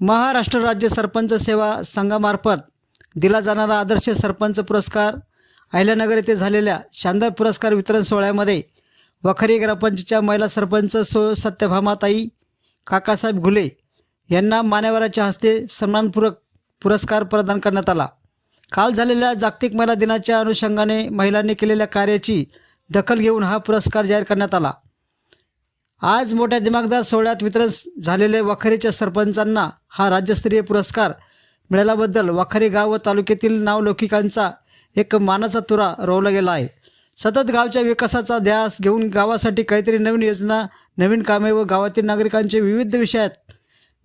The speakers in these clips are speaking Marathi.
महाराष्ट्र राज्य सरपंच सेवा संघामार्फत दिला जाणारा आदर्श सरपंच पुरस्कार अहिल्यानगर येथे झालेल्या शानदार पुरस्कार वितरण सोहळ्यामध्ये वखरी ग्रामपंचायतच्या महिला सरपंच सो सत्यभामाताई काकासाहेब घुले यांना मान्यवराच्या हस्ते सन्मानपूरक पुरस्कार प्रदान करण्यात आला. काल झालेल्या जागतिक महिला दिनाच्या अनुषंगाने महिलांनी केलेल्या कार्याची दखल घेऊन हा पुरस्कार जाहीर करण्यात आला. आज मोठ्या दिमागदार सोहळ्यात वितरण झालेले वाखरीच्या सरपंचांना हा राज्यस्तरीय पुरस्कार मिळाल्याबद्दल वाखरी गाव व तालुक्यातील नावलौकिकांचा एक मानाचा तुरा रोवला गेला आहे. सतत गावच्या विकासाचा ध्यास घेऊन गावासाठी काहीतरी नवीन योजना नवीन कामे व गावातील नागरिकांचे विविध विषयात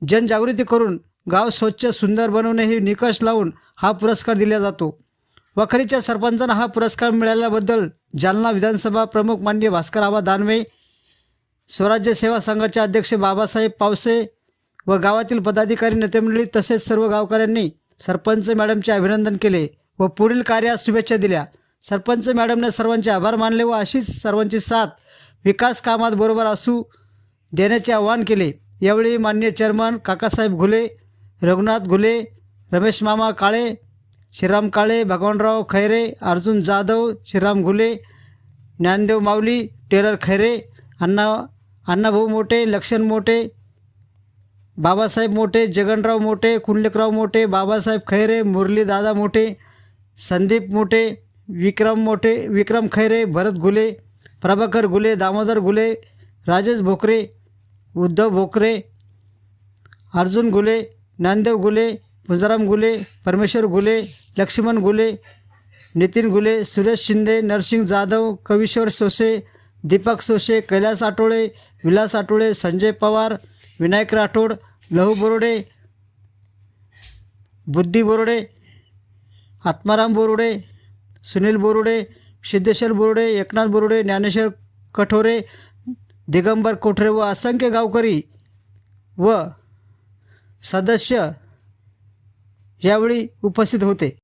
जनजागृती करून गाव स्वच्छ सुंदर बनवणे हे निकष लावून हा पुरस्कार दिला जातो. वखरीच्या सरपंचांना हा पुरस्कार मिळाल्याबद्दल जालना विधानसभा प्रमुख माननीय भास्कर आबा दानवे स्वराज्य सेवा संघाचे अध्यक्ष बाबासाहेब पावसे व गावातील पदाधिकारी नेतेमंडळी तसेच सर्व गावकऱ्यांनी सरपंच मॅडमचे अभिनंदन केले व पुढील कार्यास शुभेच्छा दिल्या. सरपंच मॅडमने सर्वांचे आभार मानले व अशीच सर्वांची साथ विकास कामात बरोबर असू देण्याचे आवाहन केले. यावेळी मान्य चेअरमन काकासाहेब घुले रघुनाथ घुले रमेश मामा काळे श्रीराम काळे भगवानराव खैरे अर्जुन जाधव श्रीराम घुले ज्ञानदेव माऊली टेलर खैरे अण्णा अण्णाभाऊ मोठे लक्षण मोठे बाबासाहेब मोठे जगनराव मोठे कुंडलिकराव मोठे बाबासाहेब खैरे मुरलीदादा मोठे संदीप मोठे विक्रम मोठे विक्रम खैरे भरत गुले प्रभाकर गुले दामोदर गुले राजेश भोकरे उद्धव भोकरे अर्जुन गुले नांदेव गुले पुंजाराम गुले परमेश्वर गुले लक्ष्मण गुले नितीन गुले सुरेश शिंदे नरसिंग जाधव कविश्वर सोसे दीपक सोशे कैलास आटोळे विलास आठोळे संजय पवार विनायक राठोड लहू बोरोडे बुद्धी बोरोडे आत्माराम बोरुडे सुनील बोरुडे सिद्धेश्वर बोरुडे एकनाथ बोरुडे ज्ञानेश्वर कठोरे दिगंबर कोठरे व असंख्य गावकरी व सदस्य यावेळी उपस्थित होते.